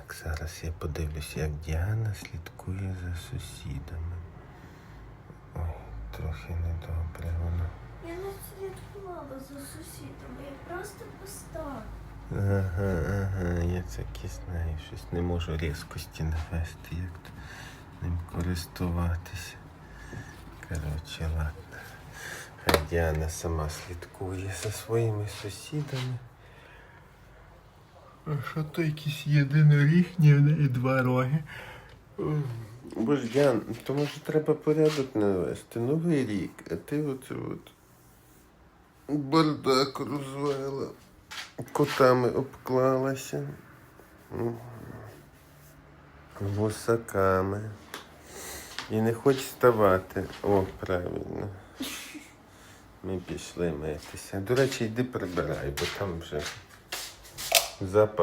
Так, зараз я подивлюся, як Діана слідкує за сусідами. Ой, трохи недобре воно. Я не слідкувала за сусідами, я просто поставила. Ага, ага, я це знаю, щось не можу різкості навести, як то ним користуватися. Коротше, ладно. Хай Діана сама слідкує за своїми сусідами. Що то якийсь єдиноріг, ні в два роги. Бо ж Діан, то може треба порядок навести. Новий рік, а ти оце от бардак розвела. Котами обклалася. М. Гусаками. І не хоче вставати. О, правильно. Ми пішли митися. До речі, йди прибирай, бо там вже запах.